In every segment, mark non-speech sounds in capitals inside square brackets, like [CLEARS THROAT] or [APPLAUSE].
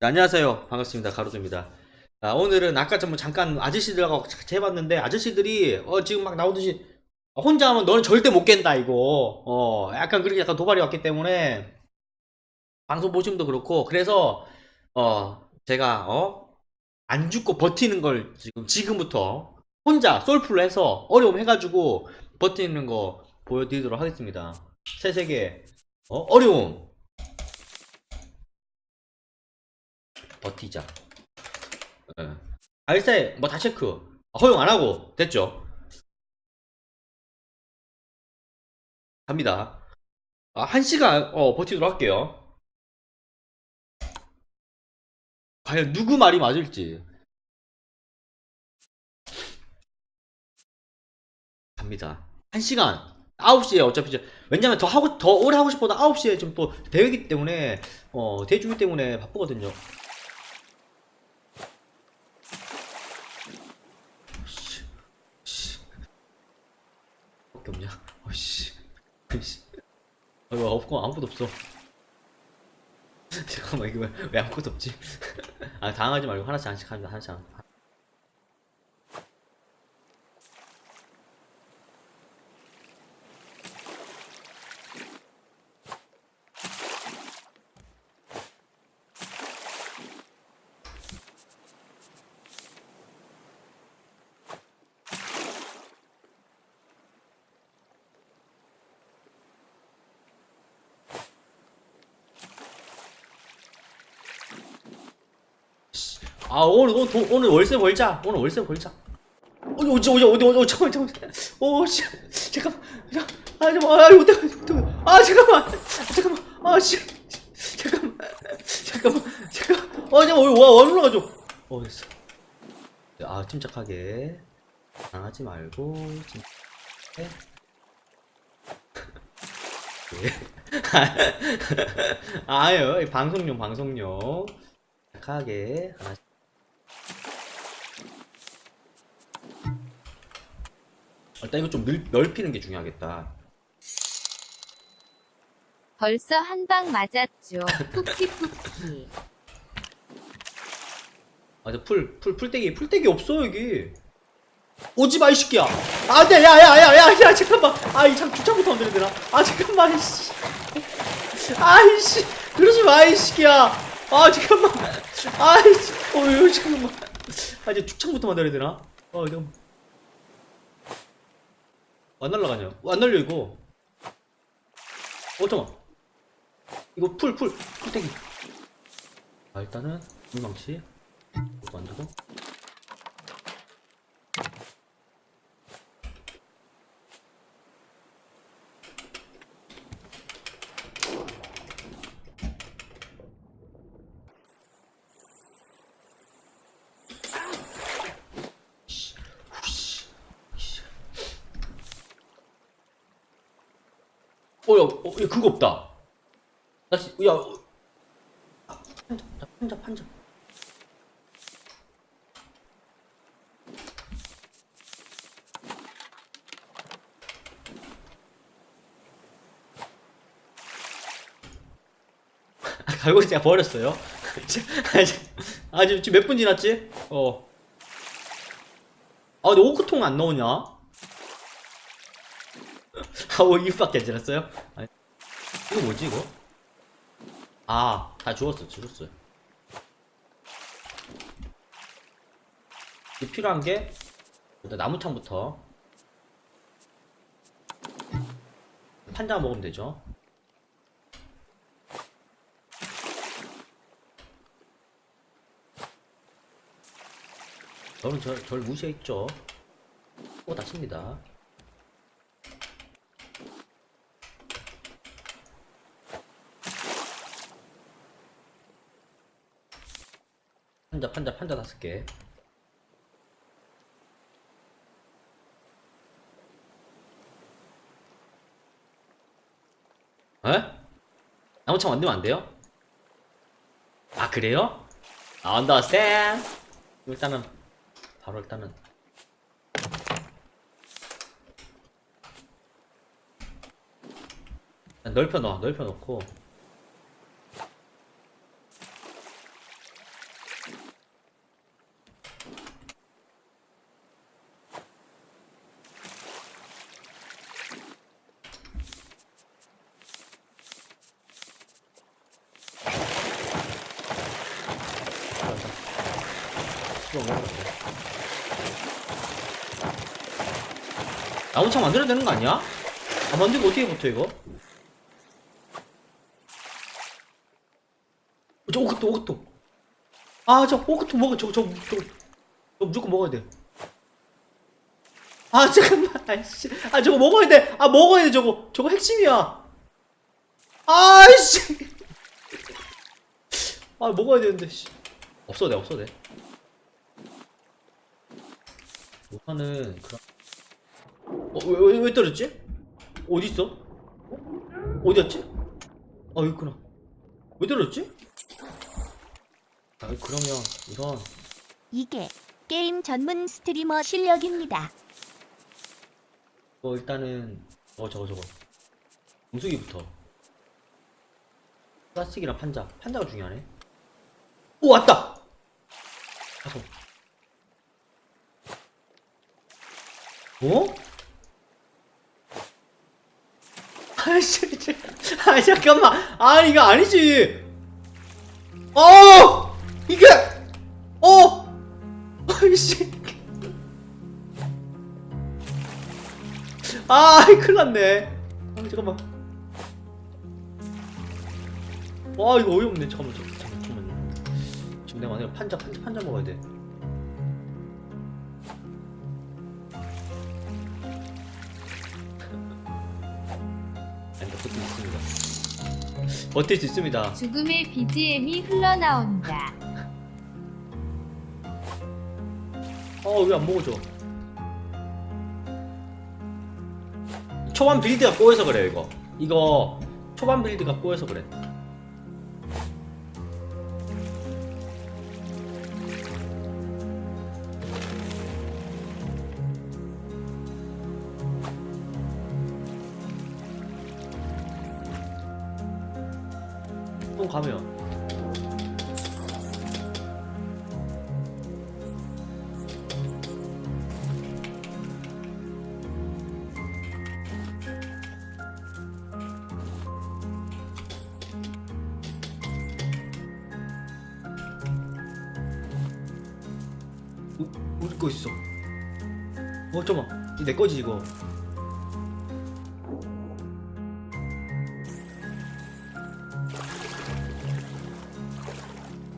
네, 안녕하세요. 반갑습니다. 가로수입니다. 아, 오늘은 아까 잠깐 아저씨들하고 같이 해봤는데 아저씨들이 어, 지금 막 나오듯이 혼자 하면 너는 절대 못 깬다 이거. 어, 약간 그렇게 약간 도발이 왔기 때문에 방송 보시면도 그렇고 그래서 어, 제가 어, 안 죽고 버티는 걸 지금 지금부터 혼자 솔플로 해서 어려움 해가지고 버티는 거 보여드리도록 하겠습니다. 세세계 어, 어려움 버티자. 예. 알세 뭐다 체크. 허용 안 하고 됐죠? 갑니다. 아, 한 시간 어, 버티도록 할게요. 과연 누구 말이 맞을지. 갑니다. 한 시간 9시에 어차피 이제 왜냐면 더 하고 더 오래 하고 싶어도 9시에 좀 또 대회기 때문에 어 대주기 때문에 바쁘거든요. 씨, 씨. 밖에 어씨, 씨. 어, 이거 없고 아무것도 없어. [LAUGHS] 잠깐만 이거 왜, 왜 아무것도 없지? [LAUGHS] 아 당하지 말고 하나씩 하나씩 합니다 하나씩 하나씩. 아 오늘 오늘, 돈- 오늘 월세 벌자. 오늘 월세 벌자. 어디 어디 어디 어디 어디 잠깐 잠깐 오씨. 잠깐만. 아 잠깐만 아 이거 어떡해. 아 잠깐만. 잠깐만. 아씨. 잠깐만. 잠깐만. 잠깐 어 잠깐만. 와 원으로 가죠 어 됐어. 아 침착하게. 당하지 말고 침착해 예. [LAUGHS] 아유 이 방송용 방송용. 착하게. 하나씩 일단 이거 좀 늘, 넓히는 게 중요하겠다. 벌써 한 방 맞았죠. 푸키푸키. [LAUGHS] 아, 저 풀, 풀, 풀떼기, 풀떼기 없어, 여기. 오지 마, 이 새끼야. 아, 네, 야, 야, 야, 야, 야, 잠깐만. 아, 이 참, 주차부터 만들어야 되나? 아, 잠깐만, 이씨. 아이씨, 그러지 마, 이 새끼야. 아, 잠깐만. 아이씨, 어휴, 잠깐만. 아, 이제 축창부터 만들어야 되나? 어, 잠깐만. 안 날라가냐? 어, 안 날려, 이거. 어, 잠깐만. 이거 풀, 풀, 풀떼기. 아, 일단은, 물망치. 이거 만들고. 어, 야, 어, 야, 그거 없다. 나, 씨, 야, 어. 판자, 나 판자, 판자. 아, 갈고 제가 버렸어요. [LAUGHS] 아, 지금 몇 분 지났지? 어. 아, 근데 오크통 안 나오냐? 아, 5분밖에 안 지났어요? 아, 이거 뭐지, 이거? 아, 다 죽었어, 죽었어요. 이 필요한 게, 일단 나무창부터. 판자 먹으면 되죠. 저는 절, 절 무시했죠. 또 다칩니다. 판자, 판자, 다섯 개. 에? 나무창 만들면 안 돼요? 아, 그래요? 아, 언더스탠! 일단은 바로 일단은 넓혀 넣어 넓혀 놓고 또 먹어야 돼. 나무창 만들어야 되는 거 아니야? 안 만들고 어떻게 붙어 이거? 어, 저 오크토 오크토. 아저 오크토 먹어 저거 저거 저거 저거 무조건 먹어야 돼 아 [LAUGHS] 잠깐만 아이씨. 아 저거 먹어야 돼 아 먹어야 돼 저거. 저거 핵심이야. 아이씨. 아 먹어야 되는데 씨. 없어도 돼 없어도 돼. 우선은 그럼 어, 왜, 왜, 왜 떨어졌지? 어디 있어? 어? 어디였지? 아, 있구나. 왜 떨어졌지? 아, 그러면 우선 이게 게임 전문 스트리머 실력입니다. 어 일단은 어 저거 저거 정수기부터 플라스틱이랑 판자 판자가 중요하네 오 왔다 가서 어? 아이씨 아 잠깐만 아 이거 아니지 어 이게 어 아이씨 아, 큰일 났네. 아, 잠깐만. 와, 이거 어이없네. 잠깐만, 잠깐만. 지금 내가 만약에 판자, 판자, 판자 먹어야 돼. 버틸 수 있습니다. 죽음의 BGM이 흘러나온다. 어, 왜 안 먹어줘? 초반 빌드가 꼬여서 그래요, 이거. 이거, 초반 빌드가 꼬여서 그래. 어, 어디 거 있어? 어, 잠깐만. 이내 거지, 이거.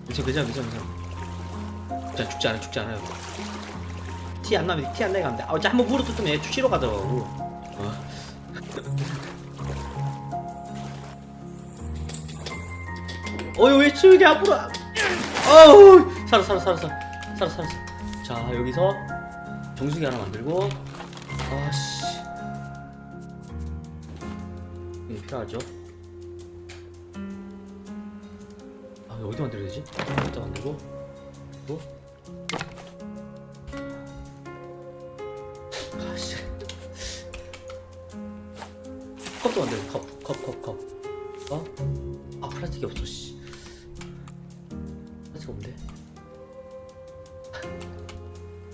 괜찮아, 괜찮아, 괜찮아, 괜찮아. 죽지 않아, 죽지 않아요. 티 안 나면, 티 안 나게 하면 돼. 아, 어째 한번 물어 뜯으면 얘 추시러 가더라고. 어. [LAUGHS] 어이, 왜 추게 앞으로. 어우, 살아, 살아, 살아. 살아, 살아, 살아. 자, 여기서 정수기 하나 만들고. 아씨. 이게 필요하죠. 아, 어디 만들어야 되지? 일단 만들고. 그리고. 아씨. 컵도 만들고, 컵, 컵, 컵, 컵. 어? 아, 플라스틱이 없어, 씨.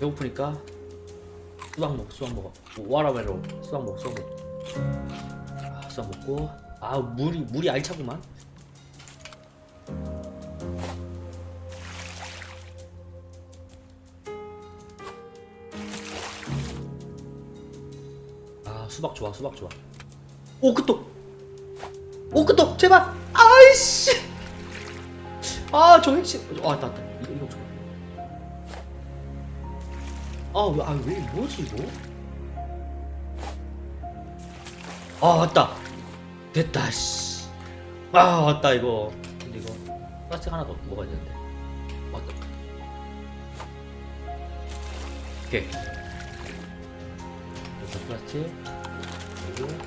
배고프니까 수박 먹 수박 먹어. 와라멜로 수박 먹어 수박 먹어 아, 수박 먹고. 아 물이 물이 알차구만. 아 수박 좋아 수박 좋아. 오크떡 오크떡 제발! 아이씨! 아저 핵심 아 왔다 왔다 아, 왜, 아, 왜, 뭐지, 이거? 아, 왔다. 됐다, 씨. 아, 왔다, 이거. 근데 이거, 플라스틱 하나 더 먹어야 되는데. 왔다. 오케이. 이거 플라스틱. 그리고.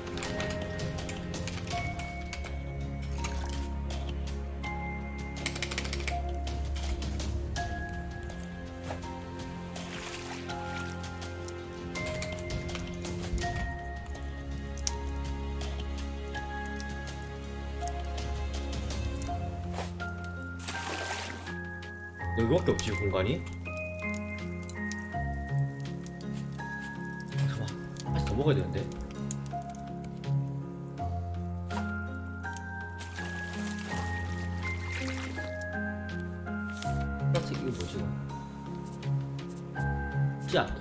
여기밖에 없지 공간이? 잠깐만 하나씩 더 먹어야 되는데. 플라스틱 이거 뭐지 이거?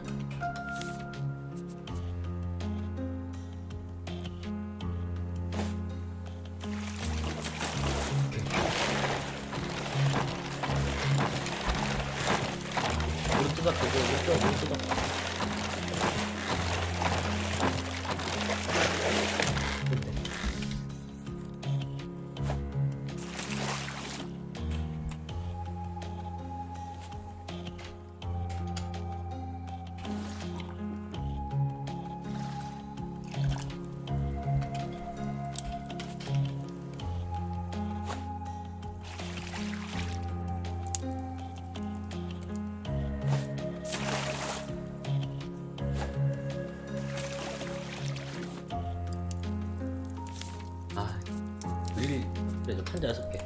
판자 여섯 개.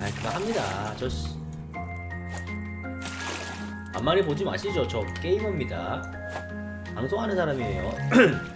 아, 그만합니다. 저 씨. 앞말이 보지 마시죠. 저 게이머입니다. 방송하는 사람이에요. [CLEARS THROAT]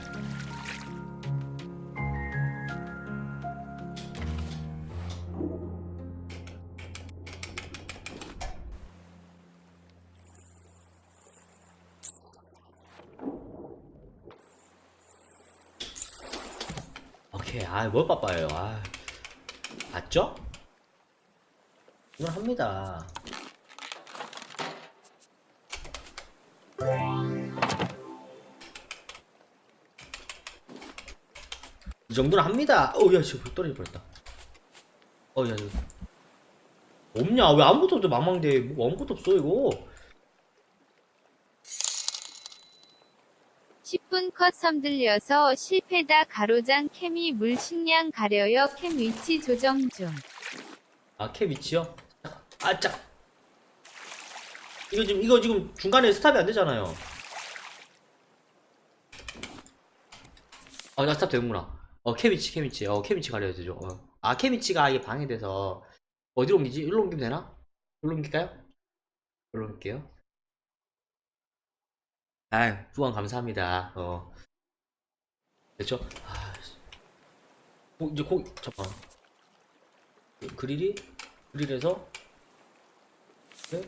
이건 합니다. 이 정도는 합니다. 어, 야, 지금 떨어질 뻔했다. 어, 야, 이거. 없냐? 왜 아무것도 없어, 망망대. 뭐 아무것도 없어, 이거. 10분 컷 섬들려서 실패다 가로장 캠이 물 식량 가려요 캠 위치 조정 중. 아, 캡 위치요? 아, 짝. 이거 지금, 이거 지금 중간에 스탑이 안 되잖아요. 아, 나 스탑 되는구나. 어, 캡 위치. 어, 캡 위치 가려야 되죠. 어. 아, 캡 위치가 이게 방해돼서. 어디로 옮기지? 일로 옮기면 되나? 일로 옮길까요? 일로 옮길게요. 아유, 후원 감사합니다. 어. 됐죠? 아, 씨. 고, 이제 고, 잠깐. 그릴이? 그릴에서? 네?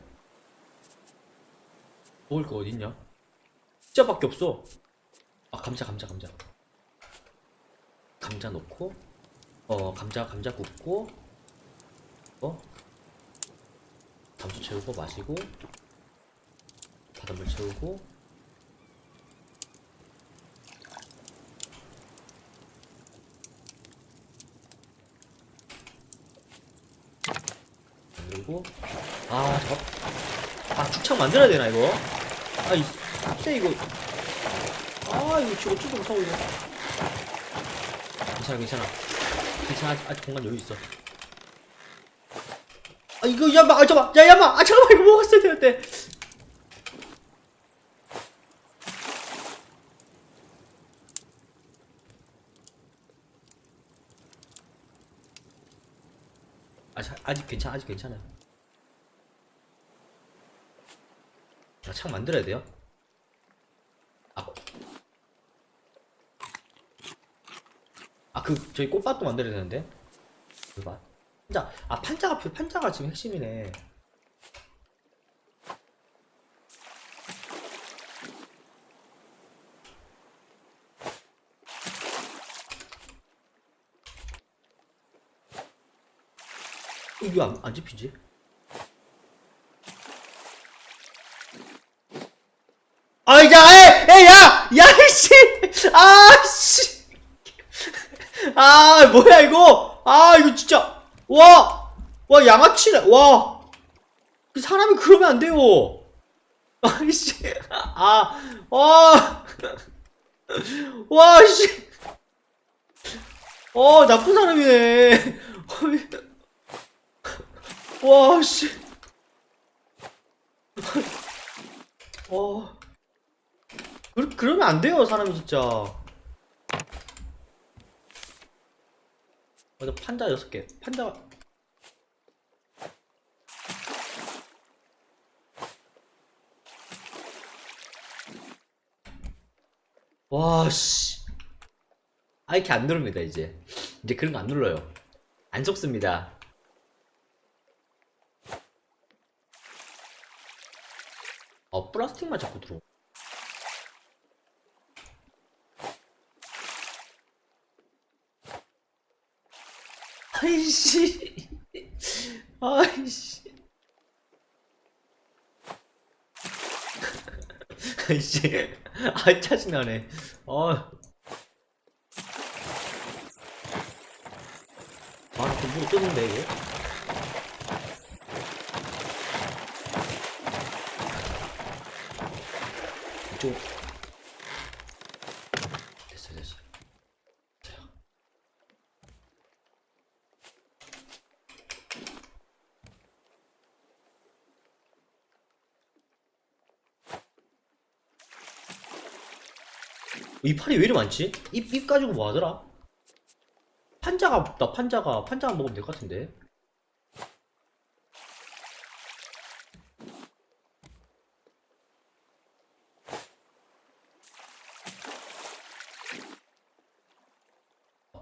먹을 거 어딨냐? 진짜밖에 없어. 아, 감자, 감자, 감자. 감자 넣고, 어, 감자, 감자 굽고, 어? 담수 채우고 마시고, 바닷물 채우고, 그리고, 아, 저, 아, 죽창 만들어야 되나, 이거? 아, 이, 쎄, 이거. 아, 이거 지금 어쩌고 못하고 이거. 괜찮아, 괜찮아. 괜찮아, 아직, 아직 공간 여유 있어. 아, 이거, 야, 마, 아, 잠깐만, 야, 야, 마, 아, 잠깐만, 이거 먹었어야 되는데. 아직, 아직 괜찮아, 아직 괜찮아 요. 아, 창 만들어야 돼요? 아, 아, 그, 저희 꽃밭도 만들어야 되는데? 꽃밭. 판자, 아, 판자가, 필요- 판자가 지금 핵심이네. 이게 안, 안 집히지? 아, 이제, 에이, 에이, 야! 야, 이씨! 아, 씨! 아, 뭐야, 이거! 아, 이거 진짜! 와! 와, 양아치네! 와! 그 사람이 그러면 안 돼요! 아이씨! 아, 와! 와, 씨! 어, 나쁜 사람이네! 와, 씨! 와. 그렇게 그러면 안 돼요 사람이 진짜. 맞아 판자 6개. 판자. 와씨. 아 이렇게 안 누릅니다 이제. 이제 그런 거 안 눌러요. 안 속습니다. 어 플라스틱만 자꾸 들어 아이씨. [LAUGHS] 아이씨. 아이씨. 아 짜증나네. 아. 아, 좀 물어 뜯는데, 이게? 이쪽. 됐어, 됐어. 됐어요. 이 팔이 왜 이리 많지? 입, 입 가지고 뭐 하더라? 판자가 없다, 판자가. 판자만 먹으면 될 것 같은데.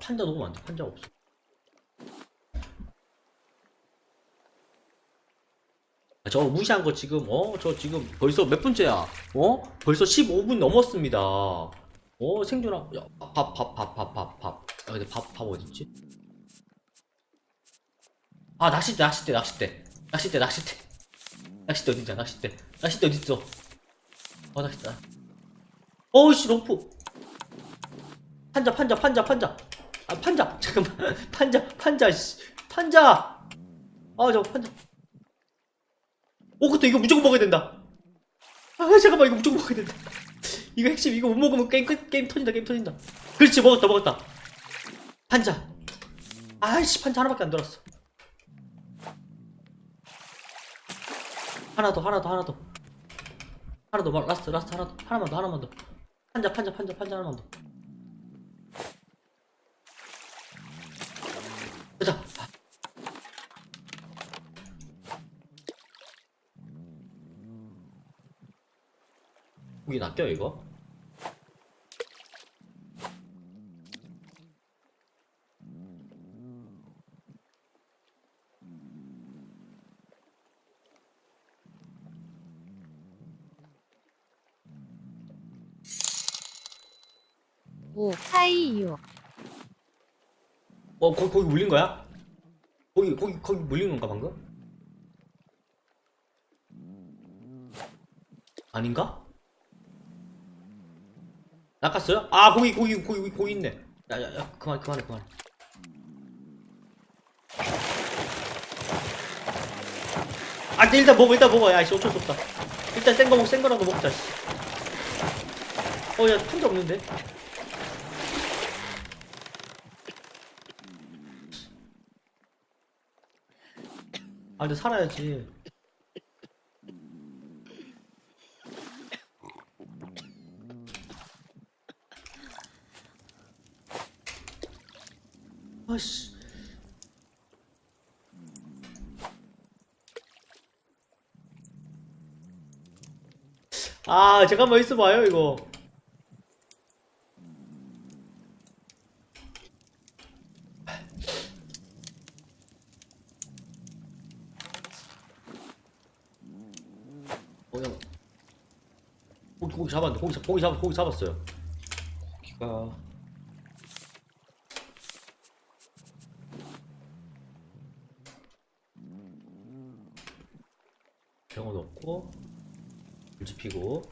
판자 너무 많다, 판자가 없어. 아, 저 무시한 거 지금, 어? 저 지금 벌써 몇 분째야? 어? 벌써 15분 넘었습니다. 어, 생존아. 야, 밥, 밥, 밥, 밥, 밥, 밥. 아, 근데 밥, 밥 어딨지? 아, 낚싯대, 낚싯대, 낚싯대. 낚싯대, 낚싯대. 낚싯대 어딨냐, 낚싯대. 낚싯대 어딨어? 어, 낚싯대. 어우씨, 로프. 판자, 판자, 판자, 판자. 아, 판자. [LAUGHS] 잠깐만. 판자, 판자, 씨. 판자. 아, 저 판자. 오, 그때 이거 무조건 먹어야 된다. 아, 잠깐만, 이거 무조건 먹어야 된다. 이거 핵심, 이거 못 먹으면 게임 끝, 게임 터진다, 게임 터진다. 그렇지, 먹었다, 먹었다. 판자. 아이씨, 판자 하나밖에 안 들었어. 하나 더, 하나 더, 하나 더. 하나 더, 라스트, 라스트, 하나 더. 하나만 더, 하나만 더. 판자, 판자, 판자, 판자 하나만 더. 자, 고기 낚여 이거? 오 하이유 어, 거기, 거기 물린 거야? 거기, 거기, 거기 물린 건가, 방금? 아닌가? 낚았어요? 아, 거기, 거기, 거기, 거기 있네. 야, 야, 야, 그만, 그만해, 그만해. 아, 일단 먹어, 일단 먹어. 야, 씨, 어쩔 수 없다. 일단 센거 먹, 센 거라도 먹자, 씨. 어, 야, 판자 없는데? 근데 살아야지. 아씨. 아, 잠깐만 있어봐요, 이거. 어, 형. 고기, 고기 잡았는데, 고기, 잡- 고기, 잡, 고기 잡았어요. 고기가. 병원 없고, 불 지 피고.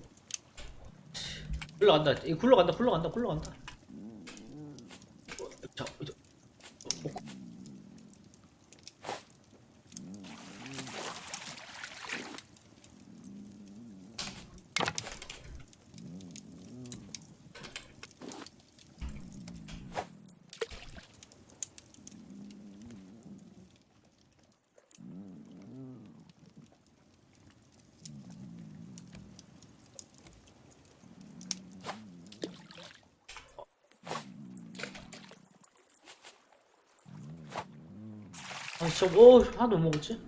굴러간다, 이거 굴러간다, 굴러간다, 굴러간다. 어, 자, 이제. 어, 어. 아, 진짜, 어, 하나도 못 먹었지?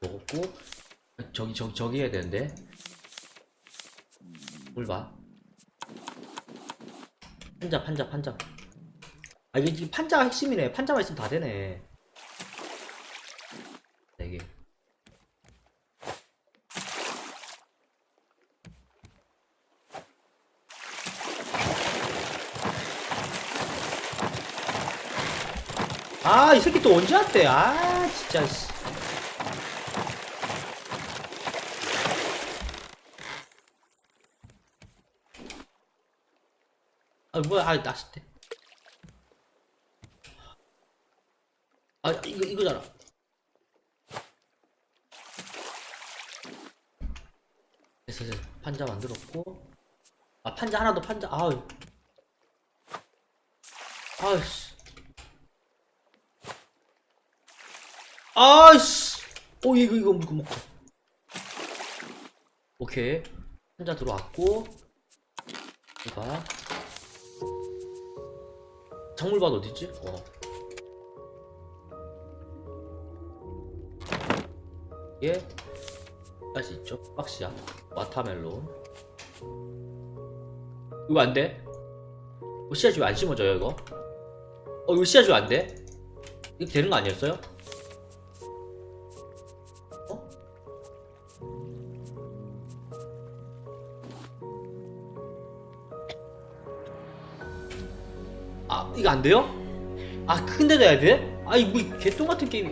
먹었고, 저기 저기 저기 해야 되는데 뭘 봐? 판자 판자 판자 아 이게 판자가 핵심이네 판자만 있으면 다 되네 네 이게 아 이 새끼 또 언제 왔대? 아 진짜 씨. 아 뭐야? 아 낚싯대. 아 이거 이거잖아. 됐어 됐어. 판자 만들었고. 아 판자 하나 더 판자. 아우 아이씨 아이씨 오 이거 이거 이거 먹자 오케이 판자 들어왔고 이봐 작물밭 어디지? 어. 이게 다시 있죠? 박시야 와타멜론 이거 안 돼? 이거 씨앗이 왜 안 심어져요 이거? 어 이거 씨앗이 왜 안 돼? 이거 되는 거 아니었어요? 아 이거 안 돼요? 아 큰데도 해야 돼? 아 이거 뭐 개똥 같은 게임이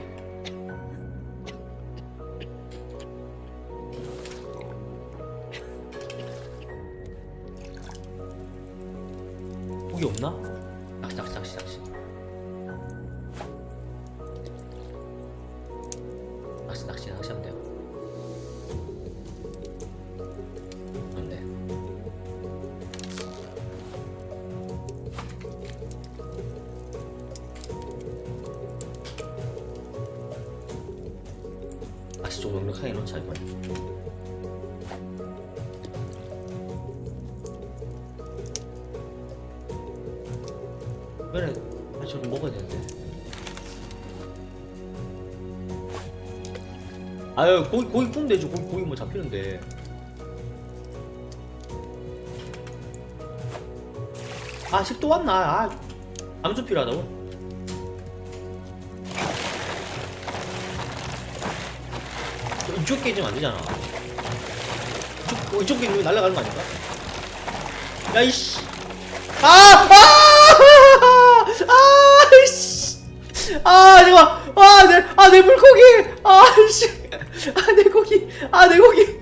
아유 고기 고기 구우면 되죠 고기 고기 뭐 잡히는데 아식또 왔나 아 암수 필요하다고 저 이쪽 깨지면 안 되잖아 이쪽, 어, 이쪽 깨지면 날아가는 거 아닌가 야 이씨 아! 아! 아! 씨! 아, 잠깐. 아, 내, 아, 내 물고기. 아, 씨. 아, 내 고기. 아, 내 고기.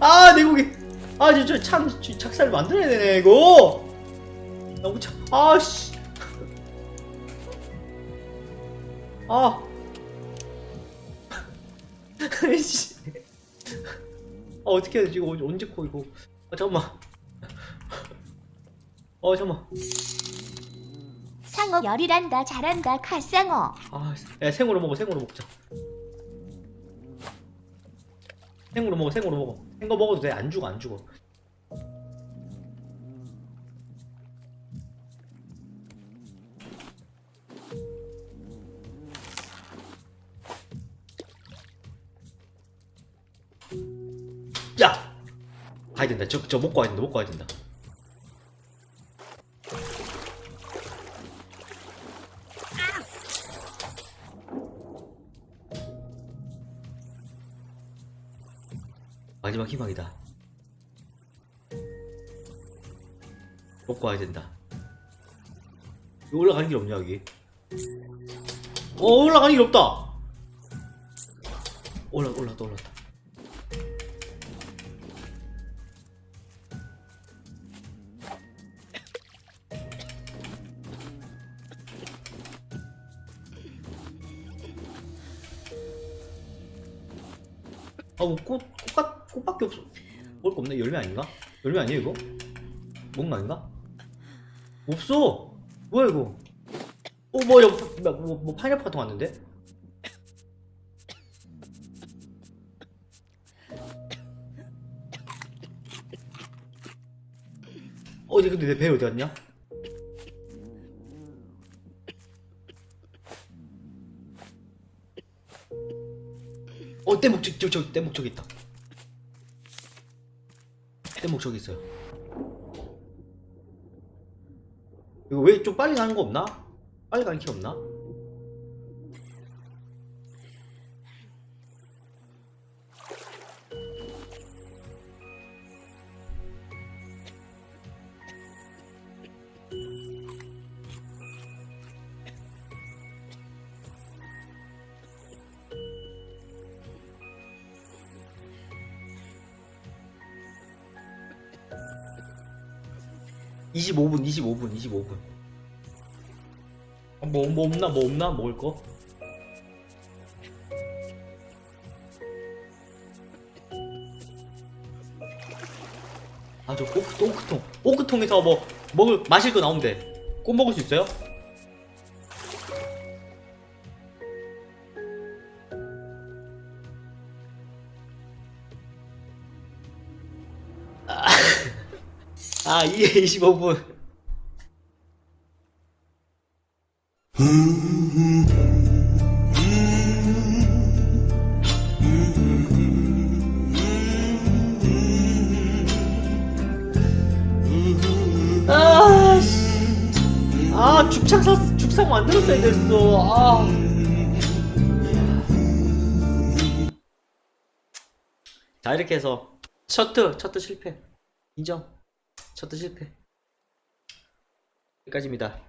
아, 내 고기. 아, 진짜 참저 작살 만들어야 되네, 이거. 너무 참. 아, 씨. 아. [LAUGHS] 씨. 아, 어떻게 해야 되지? 이거 언제 코 이거. 아, 잠깐만. 어, 잠깐만. 상어 열이란다 잘한다 칼상어. 아, 야, 생으로 먹어, 생으로 먹자. 생으로 먹어, 생으로 먹어. 생 거 먹어도 돼, 안 죽어, 안 죽어. 야! 가야 된다. 저, 저 먹고 와야 된다, 먹고 와야 된다. 먹고 와야 된다. 이거 올라가는 길 없냐, 여기? 어, 올라가는 길 없다! 올라, 올라왔다, 올라왔다. 아, 뭐, 꽃, 꽃, 꽃밖에 없어. 먹을 거 없네. 열매 아닌가? 열매 아니에요, 이거? 거 아닌가? 없어! 뭐야, 이거? 어, 뭐, 야, 뭐, 뭐, 뭐 파인애플 같은 거 왔는데? 어디, 근데 내 배 어디 갔냐? 어 떼목 저기 저, 저 떼목 저기 있다 떼목 저기 있어요 이거 왜 좀 빨리 가는 거 없나? 빨리 가는 게 없나? (25분) (25분) (25분) 어, 뭐, 뭐 없나 뭐 없나? 먹을 거? 아저 오크 오크통. 오크통에서 뭐 먹을 마실 거 나오는데 꼭 먹을 수 있어요? 아 이게 25분 아, 씨. 아, 죽창 사, 죽상 만들었어야 됐어. 아. 자, 이렇게 해서 셔트, 셔트 실패. 인정. 셔트 실패. 여기까지입니다.